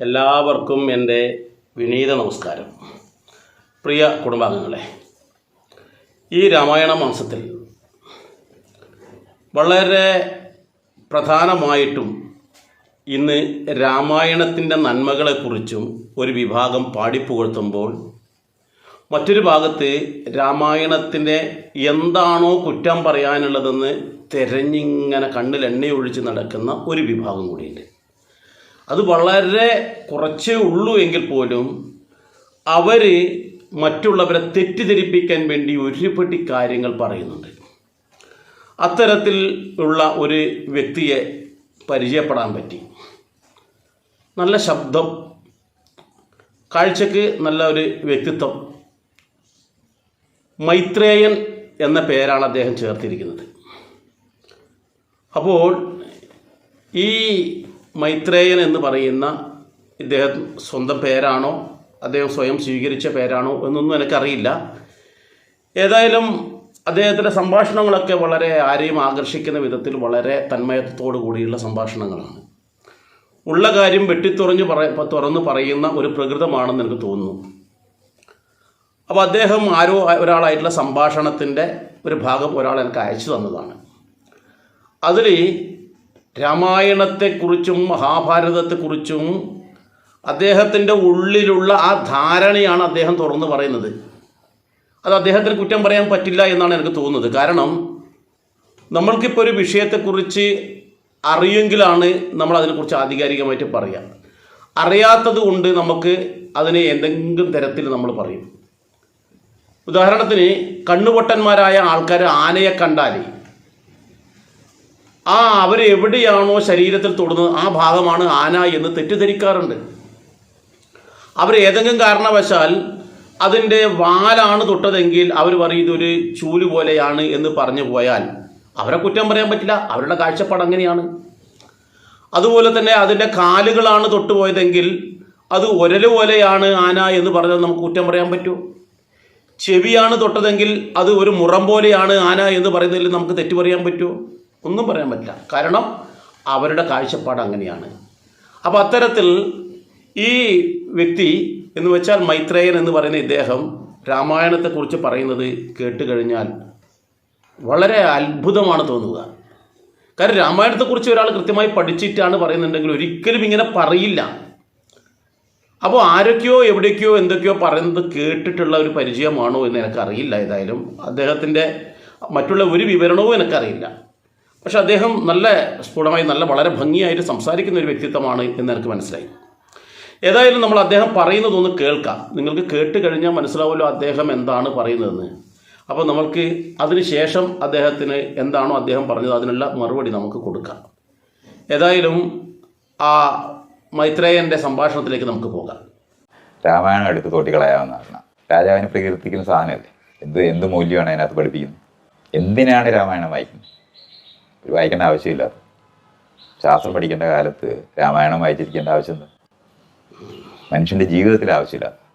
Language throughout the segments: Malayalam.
എല്ലാവർക്കും എന്റെ വിനീത നമസ്കാരം. പ്രിയ കുടുംബാംഗങ്ങളെ ഈ രാമായണ മാസത്തിൽ വളരെ പ്രധാനമായിട്ടും ഇന്ന് രാമായണത്തിന്റെ നന്മകളെക്കുറിച്ചും ഒരു വിഭാഗം പാടിപ്പുകഴ്ത്തുമ്പോൾ മറ്റൊരു ഭാഗത്ത് രാമായണത്തിന്റെ എന്താണോ കുറ്റം പറയാനുള്ളതെന്ന് തിരഞ്ഞിങ്ങനെ കണ്ണിലെണ്ണയൊഴിച്ച് നടക്കുന്ന ഒരു വിഭാഗം കൂടിയുണ്ട്. അത് വളരെ കുറച്ചേ ഉള്ളൂ എങ്കിൽ പോലും അവർ മറ്റുള്ളവരെ തെറ്റിദ്ധരിപ്പിക്കാൻ വേണ്ടി ഒരുപടി കാര്യങ്ങൾ പറയുന്നുണ്ട്. അത്തരത്തിൽ ഉള്ള ഒരു വ്യക്തിയെ പരിചയപ്പെടാൻ പറ്റി. നല്ല ശബ്ദം കാഴ്ചക്ക് നല്ല ഒരു വ്യക്തിത്വം മൈത്രേയൻ എന്ന പേരാണ് അദ്ദേഹം ചേർത്തിരിക്കുന്നത്. അപ്പോൾ ഈ മൈത്രേയൻ എന്ന് പറയുന്ന ഇദ്ദേഹം സ്വന്തം പേരാണോ? അദ്ദേഹം സ്വയം സ്വീകരിച്ച പേരാണോ? എന്നൊന്നും എനിക്കറിയില്ല. ഏതായാലും അദ്ദേഹത്തിന്റെ സംഭാഷണങ്ങളൊക്കെ വളരെ ആരെയും ആകർഷിക്കുന്ന വിധത്തിൽ വളരെ തന്മയത്വത്തോടു കൂടിയുള്ള സംഭാഷണങ്ങളാണ്. ഉള്ള കാര്യം വെട്ടിത്തുറഞ്ഞ് പറ തുറന്ന് പറയുന്ന ഒരു പ്രകൃതമാണെന്ന് എനിക്ക് തോന്നുന്നു. അപ്പോൾ അദ്ദേഹം ആരോ ഒരാളായിട്ടുള്ള സംഭാഷണത്തിന്റെ ഒരു ഭാഗം ഒരാൾ എനിക്ക് അയച്ചു തന്നതാണ്. അതിൽ രാമായണത്തെക്കുറിച്ചും മഹാഭാരതത്തെക്കുറിച്ചും അദ്ദേഹത്തിന്റെ ഉള്ളിലുള്ള ആ ധാരണയാണ് അദ്ദേഹം തുറന്നു പറയുന്നത്. അത് അദ്ദേഹത്തിന് കുറ്റം പറയാൻ പറ്റില്ല എന്നാണ് എനിക്ക് തോന്നുന്നത്. കാരണം നമ്മൾക്കിപ്പോൾ ഒരു വിഷയത്തെക്കുറിച്ച് അറിയുമെങ്കിലാണ് നമ്മൾ അതിനെക്കുറിച്ച് ആധികാരികമായിട്ട് പറയുക അറിയാത്തത് കൊണ്ട് നമുക്ക് അതിനെ എന്തെങ്കിലും തരത്തിൽ നമ്മൾ പറയും. ഉദാഹരണത്തിന് കണ്ണുപൊട്ടന്മാരായ ആൾക്കാർ ആനയെ കണ്ടാൽ ആ അവർ എവിടെയാണോ ശരീരത്തിൽ തൊടുന്നത് ആ ഭാഗമാണ് ആന എന്ന് തെറ്റിദ്ധരിക്കാറുണ്ട്. അവർ ഏതെങ്കിലും കാരണവശാൽ അതിന്റെ വാലാണ് തൊട്ടതെങ്കിൽ അവർ പറയും ഇതൊരു ചൂൽ പോലെയാണ് എന്ന് പറഞ്ഞു പോയാൽ അവരെ കുറ്റം പറയാൻ പറ്റില്ല അവരുടെ കാഴ്ചപ്പാട് അങ്ങനെയാണ്. അതുപോലെ തന്നെ അതിന്റെ കാലുകളാണ് തൊട്ടുപോയതെങ്കിൽ അത് ഒരൽ പോലെയാണ് ആന എന്ന് പറഞ്ഞാൽ നമുക്ക് കുറ്റം പറയാൻ പറ്റുമോ ചെവിയാണ് തൊട്ടതെങ്കിൽ അത് ഒരു മുറം പോലെയാണ് ആന എന്ന് പറയുന്നതിൽ നമുക്ക് തെറ്റു പറയാൻ പറ്റുമോ ഒന്നും പറയാൻ പറ്റില്ല. കാരണം അവരുടെ കാഴ്ചപ്പാട് അങ്ങനെയാണ്. അപ്പോൾ അത്തരത്തിൽ ഈ വ്യക്തി എന്ന് വെച്ചാൽ മൈത്രേയൻ എന്ന് പറയുന്ന ഇദ്ദേഹം രാമായണത്തെക്കുറിച്ച് പറയുന്നത് കേട്ട് കഴിഞ്ഞാൽ വളരെ അത്ഭുതമാണ് തോന്നുക. കാരണം രാമായണത്തെക്കുറിച്ച് ഒരാൾ കൃത്യമായി പഠിച്ചിട്ടാണ് പറയുന്നുണ്ടെങ്കിൽ ഒരിക്കലും ഇങ്ങനെ പറയില്ല. അപ്പോൾ ആരൊക്കെയോ എവിടേക്കോ എന്തൊക്കെയോ പറയുന്നത് കേട്ടിട്ടുള്ള ഒരു പരിചയമാണോ എന്ന് എനിക്കറിയില്ല ഏതായാലും. അദ്ദേഹത്തിന്റെ മറ്റുള്ള ഒരു വിവരണവും എനിക്കറിയില്ല. പക്ഷെ അദ്ദേഹം നല്ല സ്ഫുടമായി നല്ല വളരെ ഭംഗിയായിട്ട് സംസാരിക്കുന്ന ഒരു വ്യക്തിത്വമാണ് എന്ന് എനിക്ക് മനസ്സിലായി. ഏതായാലും നമ്മൾ അദ്ദേഹം പറയുന്നതൊന്ന് കേൾക്കാം. നിങ്ങൾക്ക് കേട്ട് കഴിഞ്ഞാൽ മനസ്സിലാവുമല്ലോ അദ്ദേഹം എന്താണ് പറയുന്നതെന്ന്. അപ്പോൾ നമ്മൾക്ക് അതിന് ശേഷം അദ്ദേഹത്തിന് എന്താണോ അദ്ദേഹം പറഞ്ഞത് അതിനുള്ള മറുപടി നമുക്ക് കൊടുക്കാം. ഏതായാലും ആ മൈത്രേയന്റെ സംഭാഷണത്തിലേക്ക് നമുക്ക് പോകാം. രാമായണം എടുത്ത് തോട്ടിക്കളയാവുന്നതാണ് രാജാവിനെ പ്രകീർത്തിക്കുന്ന സാധനമല്ലേ? എന്ത് എന്ത് മൂല്യമാണ് അതിനകത്ത് പഠിപ്പിക്കുന്നത്? എന്തിനാണ് രാമായണം വായിക്കുന്നത്? വായിക്കേണ്ട ആവശ്യമില്ല. ശാസ്ത്രം പഠിക്കേണ്ട കാലത്ത് രാമായണം വായിച്ചിരിക്കേണ്ട ആവശ്യം മനുഷ്യന്റെ ജീവിതത്തിൽ ആവശ്യമില്ല.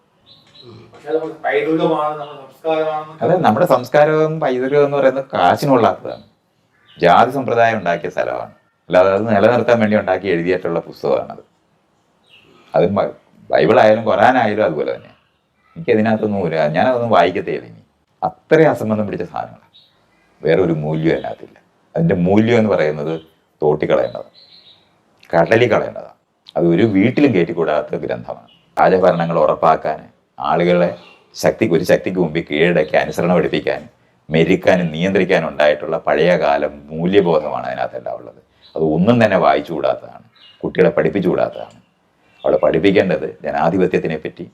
അതെ നമ്മുടെ സംസ്കാരവും പൈതൃകം എന്ന് പറയുന്നത് കാശിനുള്ളതാണ്. ജാതി സമ്പ്രദായം ഉണ്ടാക്കിയ സ്ഥലമാണ്. അല്ലാതെ അത് നിലനിർത്താൻ വേണ്ടി ഉണ്ടാക്കി എഴുതിയിട്ടുള്ള പുസ്തകമാണത്. അത് ബൈബിളായാലും ഖുറാനായാലും അതുപോലെ തന്നെ എനിക്ക് അതിനകത്തൊന്നും ഒരു ഞാനതൊന്നും വായിക്കത്തേ ഇനി. അത്രയും അസംബന്ധം പിടിച്ച സാധനങ്ങളാണ്. വേറെ ഒരു മൂല്യം അതിനകത്തില്ല. അതിന്റെ മൂല്യം എന്ന് പറയുന്നത് തോട്ടി തോട്ടിക്കളയേണ്ടതാണ് കടലി കളയേണ്ടതാണ്. അത് ഒരു വീട്ടിലും കയറ്റിക്കൂടാത്ത ഗ്രന്ഥമാണ്. രാജഭരണങ്ങൾ ഉറപ്പാക്കാൻ ആളുകളെ ശക്തി ഒരു ശക്തിക്ക് മുമ്പിൽ കീഴടക്കി അനുസരണം പഠിപ്പിക്കാൻ മെരിക്കാനും നിയന്ത്രിക്കാനും ഉണ്ടായിട്ടുള്ള പഴയകാല മൂല്യബോധമാണ് അതിനകത്തെല്ലാം ഉള്ളത് അത് ഒന്നും തന്നെ വായിച്ചു കൂടാത്തതാണ്. കുട്ടികളെ പഠിപ്പിച്ചു കൂടാത്തതാണ്. അവിടെ പഠിപ്പിക്കേണ്ടത് ജനാധിപത്യത്തിനെ പറ്റി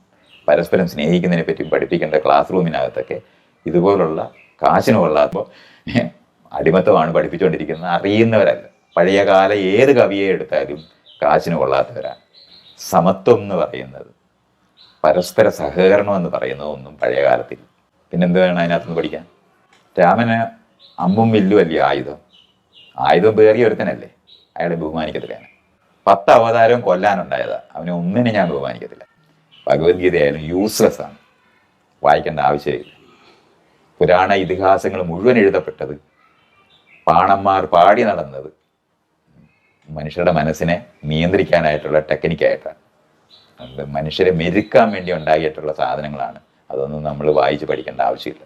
പരസ്പരം സ്നേഹിക്കുന്നതിനെ പറ്റിയും പഠിപ്പിക്കേണ്ട ക്ലാസ് റൂമിനകത്തൊക്കെ ഇതുപോലുള്ള കാശിന് അടിമത്തമാണ് പഠിപ്പിച്ചുകൊണ്ടിരിക്കുന്നത്. അറിയുന്നവരല്ല. പഴയകാല ഏത് കവിയെ എടുത്താലും കാശിന് കൊള്ളാത്തവരാണ് സമത്വം എന്ന് പറയുന്നത് പരസ്പര സഹകരണം എന്ന് പറയുന്നതൊന്നും പഴയ കാലത്തിൽ പിന്നെന്ത് വേണം അതിനകത്തുനിന്ന് പഠിക്കാൻ? രാമന് അമ്പും വില്ലും അല്ലേ ആയുധം? ആയുധം പേറിയ ഒരുത്തനല്ലേ? അയാളെ ബഹുമാനിക്കത്തില്ലാണ് പത്ത് അവതാരം കൊല്ലാനുണ്ടായതാ. അവനെ ഒന്നിനെ ഞാൻ ബഹുമാനിക്കത്തില്ല. ഭഗവത്ഗീതയായാലും യൂസ്ലെസ് ആണ്. വായിക്കേണ്ട ആവശ്യമില്ല. പുരാണ ഇതിഹാസങ്ങൾ മുഴുവൻ എഴുതപ്പെട്ടത് പാണന്മാർ പാടി നടന്നത് മനുഷ്യരുടെ മനസ്സിനെ നിയന്ത്രിക്കാനായിട്ടുള്ള ടെക്നിക്കായിട്ടാണ്. അത് മനുഷ്യരെ മെരുക്കാൻ വേണ്ടി ഉണ്ടാക്കിയിട്ടുള്ള സാധനങ്ങളാണ്. അതൊന്നും നമ്മൾ വായിച്ച് പഠിക്കേണ്ട ആവശ്യമില്ല.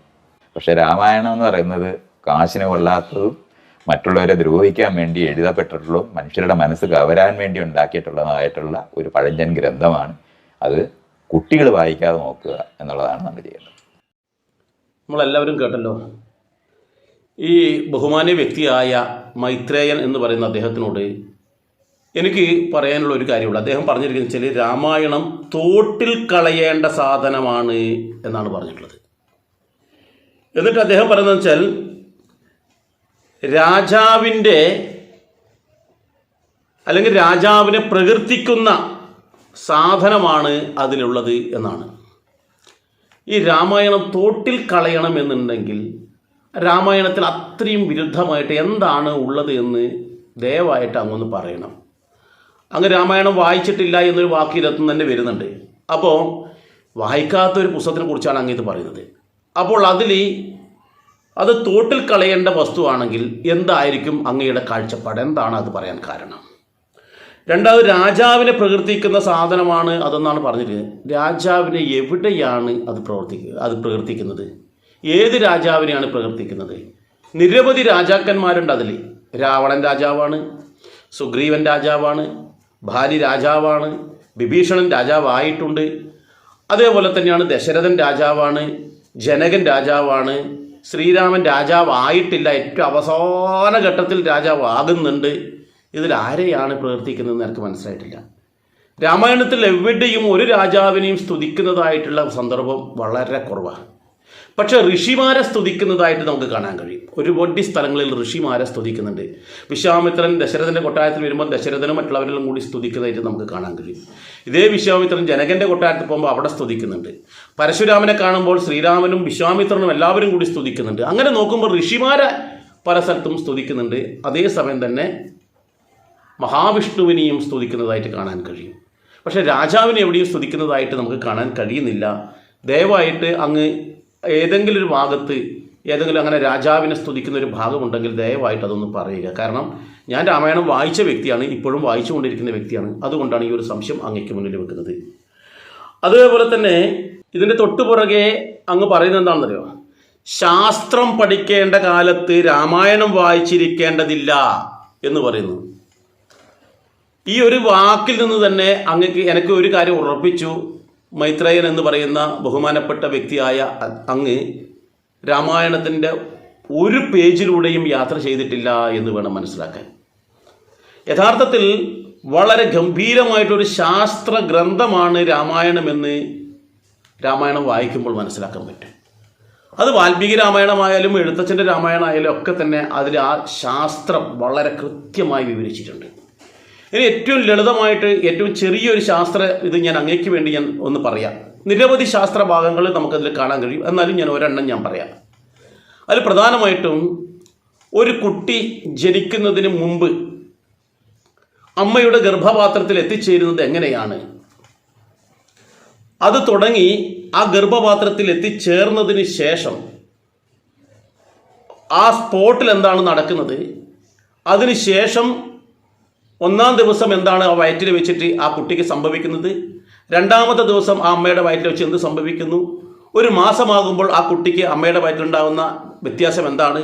പക്ഷെ രാമായണം എന്ന് പറയുന്നത് കാശിന് കൊള്ളാത്തതും മറ്റുള്ളവരെ ദ്രോഹിക്കാൻ വേണ്ടി എഴുതപ്പെട്ടിട്ടുള്ളതും മനുഷ്യരുടെ മനസ്സ് കവരാൻ വേണ്ടി ഉണ്ടാക്കിയിട്ടുള്ളതായിട്ടുള്ള ഒരു പഴഞ്ചൻ ഗ്രന്ഥമാണ്. അത് കുട്ടികൾ വായിക്കാതെ നോക്കുക എന്നുള്ളതാണ് നമ്മൾ ചെയ്യേണ്ടത് നമ്മളെല്ലാവരും കേട്ടല്ലോ. ഈ ബഹുമാന്യ വ്യക്തിയായ മൈത്രേയൻ എന്ന് പറയുന്ന അദ്ദേഹത്തിനോട് എനിക്ക് പറയാനുള്ള ഒരു കാര്യമുള്ളൂ. അദ്ദേഹം പറഞ്ഞിരിക്കുന്നത് വെച്ചാൽ രാമായണം തോട്ടിൽ കളയേണ്ട സാധനമാണ് എന്നാണ് പറഞ്ഞിട്ടുള്ളത്. എന്നിട്ട് അദ്ദേഹം പറയുന്നത് വെച്ചാൽ രാജാവിന്റെ അല്ലെങ്കിൽ രാജാവിനെ പ്രകീർത്തിക്കുന്ന സാധനമാണ് അതിലുള്ളത് എന്നാണ്. ഈ രാമായണം തോട്ടിൽ കളയണം എന്നുണ്ടെങ്കിൽ രാമായണത്തിൽ അത്രയും വിരുദ്ധമായിട്ട് എന്താണ് ഉള്ളത് എന്ന് ദയവായിട്ട് അങ്ങൊന്ന് പറയണം. അങ്ങ് രാമായണം വായിച്ചിട്ടില്ല എന്നൊരു വാക്ക് ഇതിനകത്ത് തന്നെ വരുന്നുണ്ട്. അപ്പോൾ വായിക്കാത്ത ഒരു പുസ്തകത്തിനെ കുറിച്ചാണ് അങ്ങ് ഇത് പറയുന്നത്. അപ്പോൾ അതിൽ അത് തോട്ടിൽ കളയേണ്ട വസ്തുവാണെങ്കിൽ എന്തായിരിക്കും അങ്ങയുടെ കാഴ്ചപ്പാട്? എന്താണ് അത് പറയാൻ കാരണം? രണ്ടാമത് രാജാവിനെ പ്രകീർത്തിക്കുന്ന സാധനമാണ് അതെന്നാണ് പറഞ്ഞിരിക്കുന്നത് രാജാവിനെ എവിടെയാണ് അത് പ്രവർത്തിക്കുക അത് പ്രകീർത്തിക്കുന്നത്? ഏത് രാജാവിനെയാണ് പ്രകീർത്തിക്കുന്നത്? നിരവധി രാജാക്കന്മാരുണ്ട് അതിൽ. രാവണൻ രാജാവാണ് സുഗ്രീവൻ രാജാവാണ് ഭാര്യ രാജാവാണ് വിഭീഷണൻ രാജാവായിട്ടുണ്ട്. അതേപോലെ തന്നെയാണ് ദശരഥൻ രാജാവാണ് ജനകൻ രാജാവാണ് ശ്രീരാമൻ രാജാവായിട്ടില്ല ഏറ്റവും അവസാന ഘട്ടത്തിൽ രാജാവാകുന്നുണ്ട് ഇതിൽ ആരെയാണ് പ്രവർത്തിക്കുന്നതെന്ന് എനിക്ക് മനസ്സിലായിട്ടില്ല. രാമായണത്തിൽ എവിടെയും ഒരു രാജാവിനെയും സ്തുതിക്കുന്നതായിട്ടുള്ള സന്ദർഭം വളരെ കുറവാണ്. പക്ഷേ ഋഷിമാരെ സ്തുതിക്കുന്നതായിട്ട് നമുക്ക് കാണാൻ കഴിയും. ഒരുപാട് സ്ഥലങ്ങളിൽ ഋഷിമാരെ സ്തുതിക്കുന്നുണ്ട്. വിശ്വാമിത്രൻ ദശരഥന്റെ കൊട്ടാരത്തിൽ വരുമ്പോൾ ദശരഥനും മറ്റുള്ളവരെല്ലാം കൂടി സ്തുതിക്കുന്നതായിട്ട് നമുക്ക് കാണാൻ കഴിയും. ഇതേ വിശ്വാമിത്രൻ ജനകന്റെ കൊട്ടാരത്തിൽ പോകുമ്പോൾ അവിടെ സ്തുതിക്കുന്നുണ്ട്. പരശുരാമനെ കാണുമ്പോൾ ശ്രീരാമനും വിശ്വാമിത്രനും എല്ലാവരും കൂടി സ്തുതിക്കുന്നുണ്ട്. അങ്ങനെ നോക്കുമ്പോൾ ഋഷിമാരെ പല സ്ഥലത്തും സ്തുതിക്കുന്നുണ്ട്. അതേസമയം തന്നെ മഹാവിഷ്ണുവിനെയും സ്തുതിക്കുന്നതായിട്ട് കാണാൻ കഴിയും. പക്ഷേ രാജാവിനെ എവിടെയും സ്തുതിക്കുന്നതായിട്ട് നമുക്ക് കാണാൻ കഴിയുന്നില്ല. ദയവായിട്ട് അങ്ങ് ഏതെങ്കിലും ഒരു ഭാഗത്ത് ഏതെങ്കിലും അങ്ങനെ രാജാവിനെ സ്തുതിക്കുന്ന ഒരു ഭാഗമുണ്ടെങ്കിൽ ദയവായിട്ട് അതൊന്ന് പറയുക. കാരണം ഞാൻ രാമായണം വായിച്ച വ്യക്തിയാണ് ഇപ്പോഴും വായിച്ചുകൊണ്ടിരിക്കുന്ന വ്യക്തിയാണ്. അതുകൊണ്ടാണ് ഈ ഒരു സംശയം അങ്ങയ്ക്ക് മുന്നിൽ വെക്കുന്നത്. അതേപോലെ തന്നെ ഇതിന്റെ തൊട്ടുപുറകെ അങ്ങ് പറയുന്നത് എന്താണെന്നറിയോ? ശാസ്ത്രം പഠിക്കേണ്ട കാലത്ത് രാമായണം വായിച്ചിരിക്കേണ്ടതില്ല എന്ന് പറയുന്നു. ഈ ഒരു വാക്കിൽ നിന്ന് തന്നെ അങ്ങക്ക് എനിക്ക് ഒരു കാര്യം ഉറപ്പിച്ചു. മൈത്രേയൻ എന്ന് പറയുന്ന ബഹുമാനപ്പെട്ട വ്യക്തിയായ അങ്ങ് രാമായണത്തിന്റെ ഒരു പേജിലൂടെയും യാത്ര ചെയ്തിട്ടില്ല എന്ന് വേണം മനസ്സിലാക്കാൻ. യഥാർത്ഥത്തിൽ വളരെ ഗംഭീരമായിട്ടൊരു ശാസ്ത്ര ഗ്രന്ഥമാണ് രാമായണമെന്ന് രാമായണം വായിക്കുമ്പോൾ മനസ്സിലാക്കാൻ പറ്റും. അത് വാൽമീകി രാമായണമായാലും എഴുത്തച്ഛന്റെ രാമായണമായാലും ഒക്കെ തന്നെ അതിൽ ആ ശാസ്ത്രം വളരെ കൃത്യമായി വിവരിച്ചിട്ടുണ്ട്. ഇനി ഏറ്റവും ലളിതമായിട്ട് ഏറ്റവും ചെറിയൊരു ശാസ്ത്ര ഇത് ഞാൻ അങ്ങേക്ക് വേണ്ടി ഞാൻ ഒന്ന് പറയാം. നിരവധി ശാസ്ത്ര ഭാഗങ്ങൾ നമുക്കതിൽ കാണാൻ കഴിയും. എന്നാലും ഞാൻ ഒരെണ്ണം ഞാൻ പറയാം. അതിൽ പ്രധാനമായിട്ടും ഒരു കുട്ടി ജനിക്കുന്നതിന് മുമ്പ് അമ്മയുടെ ഗർഭപാത്രത്തിൽ എത്തിച്ചേരുന്നത് എങ്ങനെയാണ്? അത് തുടങ്ങി ആ ഗർഭപാത്രത്തിൽ എത്തിച്ചേർന്നതിന് ശേഷം ആ സ്പോട്ടിൽ എന്താണ് നടക്കുന്നത് അതിനുശേഷം ഒന്നാം ദിവസം എന്താണ് ആ വയറ്റിൽ വെച്ചിട്ട് ആ കുട്ടിക്ക് സംഭവിക്കുന്നത്? രണ്ടാമത്തെ ദിവസം ആ അമ്മയുടെ വയറ്റിൽ വെച്ച് എന്ത് സംഭവിക്കുന്നു? ഒരു മാസമാകുമ്പോൾ ആ കുട്ടിക്ക് അമ്മയുടെ വയറ്റിലുണ്ടാകുന്ന വ്യത്യാസം എന്താണ്?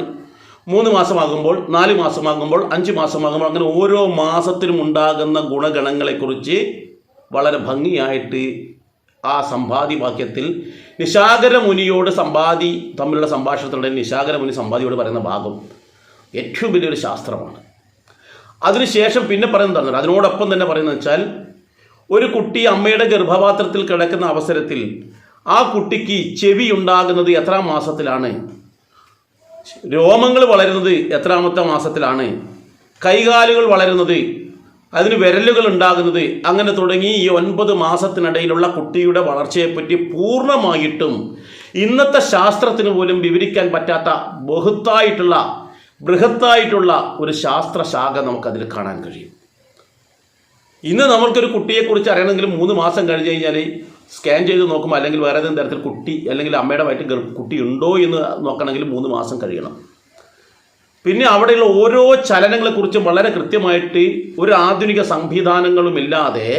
മൂന്ന് മാസമാകുമ്പോൾ നാല് മാസമാകുമ്പോൾ അഞ്ച് മാസമാകുമ്പോൾ അങ്ങനെ ഓരോ മാസത്തിലും ഉണ്ടാകുന്ന ഗുണഗണങ്ങളെക്കുറിച്ച് വളരെ ഭംഗിയായിട്ട് ആ സമ്പാദി വാക്യത്തിൽ നിശാകര മുനിയോട് സമ്പാദി തമ്മിലുള്ള സംഭാഷണത്തിലുണ്ടെങ്കിൽ നിശാകര മുനി സമ്പാദിയോട് പറയുന്ന ഭാഗം ഏറ്റവും വലിയൊരു ശാസ്ത്രമാണ്. അതിനുശേഷം പിന്നെ പറയുന്നത് അതിനോടൊപ്പം തന്നെ പറയുന്നത് വെച്ചാൽ ഒരു കുട്ടി അമ്മയുടെ ഗർഭപാത്രത്തിൽ കിടക്കുന്ന അവസരത്തിൽ ആ കുട്ടിക്ക് ചെവി ഉണ്ടാകുന്നത് എത്ര മാസത്തിലാണ്? രോമങ്ങൾ വളരുന്നത് എത്രാമത്തെ മാസത്തിലാണ്? കൈകാലുകൾ വളരുന്നത് അതിന് വിരലുകൾ ഉണ്ടാകുന്നത് അങ്ങനെ തുടങ്ങി ഈ ഒൻപത് മാസത്തിനിടയിലുള്ള കുട്ടിയുടെ വളർച്ചയെപ്പറ്റി പൂർണമായിട്ടും ഇന്നത്തെ ശാസ്ത്രത്തിന് പോലും വിവരിക്കാൻ പറ്റാത്ത ബഹുത്തായിട്ടുള്ള ബൃഹത്തായിട്ടുള്ള ഒരു ശാസ്ത്രശാഖ നമുക്കതിൽ കാണാൻ കഴിയും. ഇന്ന് നമ്മൾക്കൊരു കുട്ടിയെക്കുറിച്ച് അറിയണമെങ്കിൽ മൂന്ന് മാസം കഴിഞ്ഞ് കഴിഞ്ഞാൽ സ്കാൻ ചെയ്ത് നോക്കുമ്പോൾ അല്ലെങ്കിൽ വേറെ ഏതെങ്കിലും തരത്തിൽ കുട്ടി അല്ലെങ്കിൽ അമ്മയുടെ വയറ്റിൽ കുട്ടി ഉണ്ടോ എന്ന് നോക്കണമെങ്കിൽ മൂന്ന് മാസം കഴിയണം. പിന്നെ അവിടെയുള്ള ഓരോ ചലനങ്ങളെക്കുറിച്ചും വളരെ കൃത്യമായിട്ട് ഒരു ആധുനിക സംവിധാനങ്ങളും ഇല്ലാതെ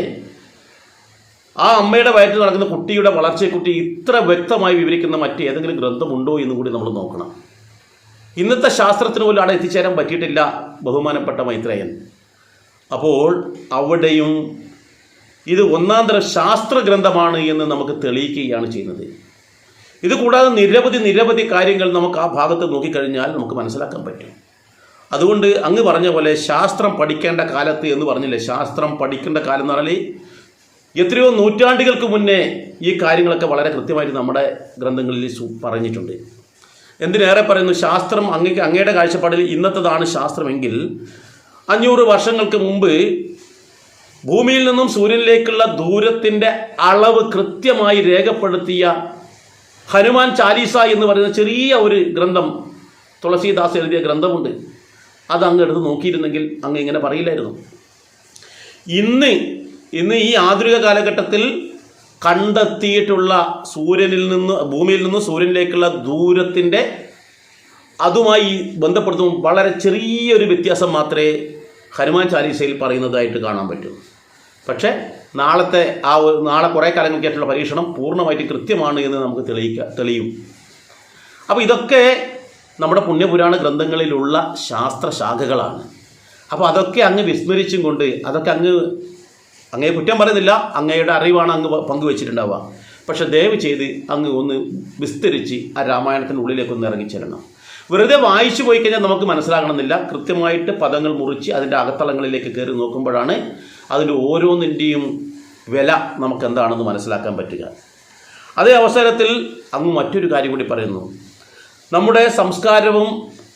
ആ അമ്മയുടെ വയറ്റിൽ നടക്കുന്ന കുട്ടിയുടെ വളർച്ചയെക്കുറിച്ച് ഇത്ര വ്യക്തമായി വിവരിക്കുന്ന മറ്റേതെങ്കിലും ഗ്രന്ഥമുണ്ടോ എന്ന് കൂടി നമ്മൾ നോക്കണം. ഇന്നത്തെ ശാസ്ത്രത്തിന് പോലും അവിടെ എത്തിച്ചേരാൻ പറ്റിയിട്ടില്ല ബഹുമാനപ്പെട്ട മൈത്രേയൻ. അപ്പോൾ അവിടെയും ഇത് ഒന്നാം തരം ശാസ്ത്ര ഗ്രന്ഥമാണ് എന്ന് നമുക്ക് തെളിയിക്കുകയാണ് ചെയ്യുന്നത്. ഇത് കൂടാതെ നിരവധി നിരവധി കാര്യങ്ങൾ നമുക്ക് ആ ഭാഗത്ത് നോക്കിക്കഴിഞ്ഞാൽ നമുക്ക് മനസ്സിലാക്കാൻ പറ്റും. അതുകൊണ്ട് അങ്ങ് പറഞ്ഞ പോലെ ശാസ്ത്രം പഠിക്കേണ്ട കാലത്ത് എന്ന് പറഞ്ഞില്ലേ ശാസ്ത്രം പഠിക്കേണ്ട കാലം എന്ന് പറഞ്ഞാൽ എത്രയോ നൂറ്റാണ്ടുകൾക്ക് മുന്നേ ഈ കാര്യങ്ങളൊക്കെ വളരെ കൃത്യമായിട്ട് നമ്മുടെ ഗ്രന്ഥങ്ങളിൽ പറഞ്ഞിട്ടുണ്ട്. എന്തിനേറെ പറയുന്നു? ശാസ്ത്രം അങ്ങക്ക് അങ്ങയുടെ കാഴ്ചപ്പാടിൽ ഇന്നത്തതാണ് ശാസ്ത്രമെങ്കിൽ അഞ്ഞൂറ് വർഷങ്ങൾക്ക് മുമ്പ് ഭൂമിയിൽ നിന്നും സൂര്യനിലേക്കുള്ള ദൂരത്തിന്റെ അളവ് കൃത്യമായി രേഖപ്പെടുത്തിയ ഹനുമാൻ ചാലീസ എന്ന് പറയുന്ന ചെറിയ ഒരു ഗ്രന്ഥം തുളസീദാസ് എഴുതിയ ഗ്രന്ഥമുണ്ട്. അത് അങ്ങ് എടുത്ത് നോക്കിയിരുന്നെങ്കിൽ അങ്ങ് ഇങ്ങനെ പറയില്ലായിരുന്നു. ഇന്ന് ഇന്ന് ഈ ആധുനിക കാലഘട്ടത്തിൽ കണ്ടെത്തിയിട്ടുള്ള സൂര്യനിൽ നിന്ന് ഭൂമിയിൽ നിന്ന് സൂര്യനിലേക്കുള്ള ദൂരത്തിന്റെ അതുമായി ബന്ധപ്പെടുത്തും വളരെ ചെറിയൊരു വ്യത്യാസം മാത്രമേ ഹനുമാൻ ചാലീസയിൽ പറയുന്നതായിട്ട് കാണാൻ പറ്റൂ. പക്ഷേ നാളത്തെ ആ നാളെ കുറേ കാലങ്ങൾക്ക് ശേഷമുള്ള പരീക്ഷണം പൂർണമായിട്ട് കൃത്യമാണ് എന്ന് നമുക്ക് തെളിയിക്കുക തെളിയും. അപ്പോൾ ഇതൊക്കെ നമ്മുടെ പുണ്യപുരാണ ഗ്രന്ഥങ്ങളിലുള്ള ശാസ്ത്രശാഖകളാണ്. അപ്പോൾ അതൊക്കെ അങ്ങ് വിസ്മരിച്ചും കൊണ്ട് അതൊക്കെ അങ്ങ് അങ്ങയെ കുറ്റം പറയുന്നില്ല അങ്ങയുടെ അറിവാണ് അങ്ങ് പങ്കുവെച്ചിട്ടുണ്ടാവുക. പക്ഷെ ദയവ് ചെയ്ത് അങ്ങ് ഒന്ന് വിസ്തരിച്ച് ആ രാമായണത്തിന്റെ ഉള്ളിലേക്ക് ഒന്ന് ഇറങ്ങിച്ചെല്ലണം. വെറുതെ വായിച്ചു പോയി കഴിഞ്ഞാൽ നമുക്ക് മനസ്സിലാകണമെന്നില്ല. കൃത്യമായിട്ട് പദങ്ങൾ മുറിച്ച് അതിന്റെ അകത്തളങ്ങളിലേക്ക് കയറി നോക്കുമ്പോഴാണ് അതിന്റെ ഓരോന്നിന്റെയും വില നമുക്ക് എന്താണെന്ന് മനസ്സിലാക്കാൻ പറ്റുക. അതേ അവസരത്തിൽ അങ്ങ് മറ്റൊരു കാര്യം കൂടി പറയുന്നു. നമ്മുടെ സംസ്കാരവും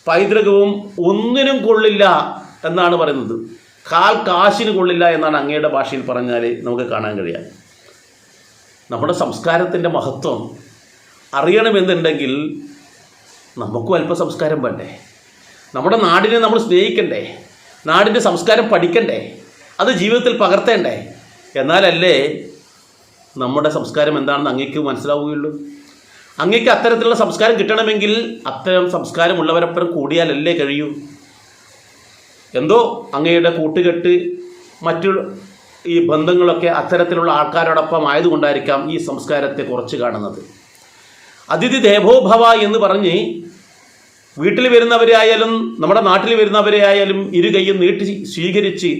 പൈതൃകവും ഒന്നിനും കൊള്ളില്ല എന്നാണ് പറയുന്നത്. കാൽ കാശിന് കൊള്ളില്ല എന്നാണ് അങ്ങയുടെ ഭാഷയിൽ പറഞ്ഞാൽ നമുക്ക് കാണാൻ കഴിയാം. നമ്മുടെ സംസ്കാരത്തിന്റെ മഹത്വം അറിയണമെന്നുണ്ടെങ്കിൽ നമുക്കും അല്പ സംസ്കാരം വേണ്ടേ? നമ്മുടെ നാടിനെ നമ്മൾ സ്നേഹിക്കണ്ടേ? നാടിന്റെ സംസ്കാരം പഠിക്കണ്ടേ? അത് ജീവിതത്തിൽ പകർത്തേണ്ടേ? എന്നാലല്ലേ നമ്മുടെ സംസ്കാരം എന്താണെന്ന് അങ്ങേക്ക് മനസ്സിലാവുകയുള്ളൂ. അങ്ങേക്ക് അത്തരത്തിലുള്ള സംസ്കാരം കിട്ടണമെങ്കിൽ അത്തരം സംസ്കാരമുള്ളവരപ്പുറം കൂടിയാലല്ലേ കഴിയൂ. എന്തോ അങ്ങയുടെ കൂട്ടുകെട്ട് മറ്റു ഈ ബന്ധങ്ങളൊക്കെ അത്തരത്തിലുള്ള ആൾക്കാരോടൊപ്പം ആയതുകൊണ്ടായിരിക്കാം ഈ സംസ്കാരത്തെ കുറച്ച് കാണുന്നത്. അതിഥി ദേവോഭവ എന്ന് പറഞ്ഞ് വീട്ടിൽ വരുന്നവരെയായാലും നമ്മുടെ നാട്ടിൽ വരുന്നവരെയായാലും ഇരു കൈയും നീട്ടി സ്വീകരിച്ച്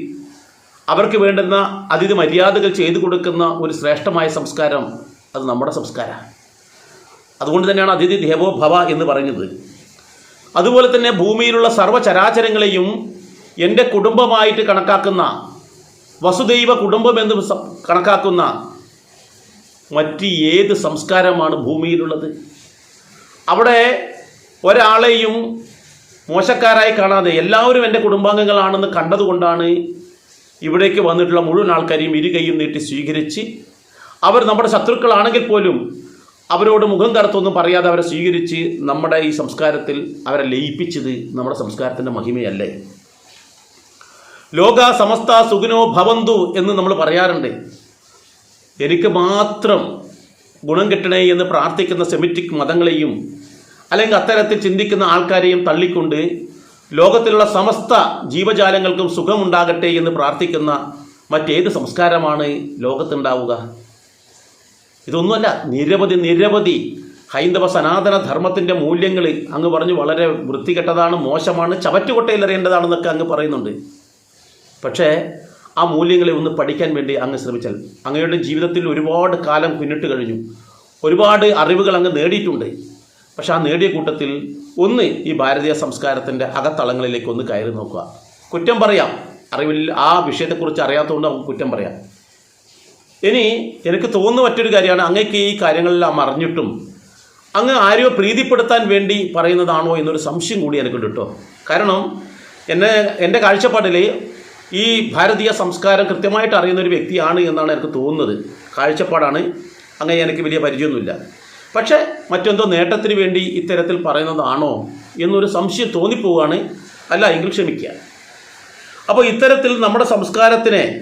അവർക്ക് വേണ്ടുന്ന അതിഥി മര്യാദകൾ ചെയ്തു കൊടുക്കുന്ന ഒരു ശ്രേഷ്ഠമായ സംസ്കാരം അത് നമ്മുടെ സംസ്കാരമാണ് അതുകൊണ്ട് തന്നെയാണ് അതിഥി ദേവോഭവ എന്ന് പറഞ്ഞത് അതുപോലെ തന്നെ ഭൂമിയിലുള്ള സർവചരാചരങ്ങളെയും എന്റെ കുടുംബമായിട്ട് കണക്കാക്കുന്ന വസുദൈവ കുടുംബം എന്ന് കണക്കാക്കുന്ന മറ്റ് ഏത് സംസ്കാരമാണ് ഭൂമിയിലുള്ളത്? അവിടെ ഒരാളെയും മോശക്കാരായി കാണാതെ എല്ലാവരും എന്റെ കുടുംബാംഗങ്ങളാണെന്ന് കണ്ടതുകൊണ്ടാണ് ഇവിടേക്ക് വന്നിട്ടുള്ള മുഴുവൻ ആൾക്കാരെയും ഇരുകൈയും നീട്ടി സ്വീകരിച്ച് അവർ നമ്മുടെ ശത്രുക്കളാണെങ്കിൽ പോലും അവരോട് മുഖം കറുത്തൊന്നും പറയാതെ അവരെ സ്വീകരിച്ച് നമ്മുടെ ഈ സംസ്കാരത്തിൽ അവരെ ലയിപ്പിച്ചത് നമ്മുടെ സംസ്കാരത്തിന്റെ മഹിമയല്ലേ? ലോക സമസ്ത സുഖനോ ഭവന്തു എന്ന് നമ്മൾ പറയാറുണ്ട്. എനിക്ക് മാത്രം ഗുണം കിട്ടണേ എന്ന് പ്രാർത്ഥിക്കുന്ന സെമിറ്റിക് മതങ്ങളെയും അല്ലെങ്കിൽ അത്തരത്തിൽ ചിന്തിക്കുന്ന ആൾക്കാരെയും തള്ളിക്കൊണ്ട് ലോകത്തിലുള്ള സമസ്ത ജീവജാലങ്ങൾക്കും സുഖമുണ്ടാകട്ടെ എന്ന് പ്രാർത്ഥിക്കുന്ന മറ്റേത് സംസ്കാരമാണ് ലോകത്തുണ്ടാവുക. ഇതൊന്നുമല്ല നിരവധി നിരവധി ഹൈന്ദവ സനാതന ധർമ്മത്തിന്റെ മൂല്യങ്ങൾ അങ്ങ് പറഞ്ഞു വളരെ വൃത്തികെട്ടതാണ് മോശമാണ് ചവറ്റുകൊട്ടയിൽ അറിയേണ്ടതാണെന്നൊക്കെ അങ്ങ് പറയുന്നുണ്ട്. പക്ഷേ ആ മൂല്യങ്ങളെ ഒന്ന് പഠിക്കാൻ വേണ്ടി അങ്ങ് ശ്രമിച്ചാൽ. അങ്ങയുടെ ജീവിതത്തിൽ ഒരുപാട് കാലം പിന്നിട്ട് കഴിഞ്ഞു. ഒരുപാട് അറിവുകൾ അങ്ങ് നേടിയിട്ടുണ്ട്. പക്ഷെ ആ നേടിയ കൂട്ടത്തിൽ ഒന്ന് ഈ ഭാരതീയ സംസ്കാരത്തിന്റെ അകത്തളങ്ങളിലേക്ക് ഒന്ന് കയറി നോക്കുക. കുറ്റം പറയാം. അറിവിൽ ആ വിഷയത്തെക്കുറിച്ച് അറിയാത്തതുകൊണ്ട് നമുക്ക് കുറ്റം പറയാം. ഇനി എനിക്ക് തോന്നുന്ന മറ്റൊരു കാര്യമാണ് അങ്ങേക്ക് ഈ കാര്യങ്ങളെല്ലാം അറിഞ്ഞിട്ടും അങ്ങ് ആരെയോ പ്രീതിപ്പെടുത്താൻ വേണ്ടി പറയുന്നതാണോ എന്നൊരു സംശയം കൂടി എനിക്കുണ്ട് കേട്ടോ. കാരണം എന്നെ എന്റെ കാഴ്ചപ്പാടിൽ ഈ ഭാരതീയ സംസ്കാരം കൃത്യമായിട്ട് അറിയുന്ന ഒരു വ്യക്തിയാണ് എന്നാണ് എനിക്ക് തോന്നുന്നത്. കാഴ്ചപ്പാടാണ്. അങ്ങനെ എനിക്ക് വലിയ പരിചയമൊന്നുമില്ല. പക്ഷേ മറ്റെന്തോ നേട്ടത്തിന് വേണ്ടി ഇത്തരത്തിൽ പറയുന്നതാണോ എന്നൊരു സംശയം തോന്നിപ്പോവുകയാണ്. അല്ല എങ്കിൽ ക്ഷമിക്കുക. അപ്പോൾ ഇത്തരത്തിൽ നമ്മുടെ സംസ്കാരത്തിനെ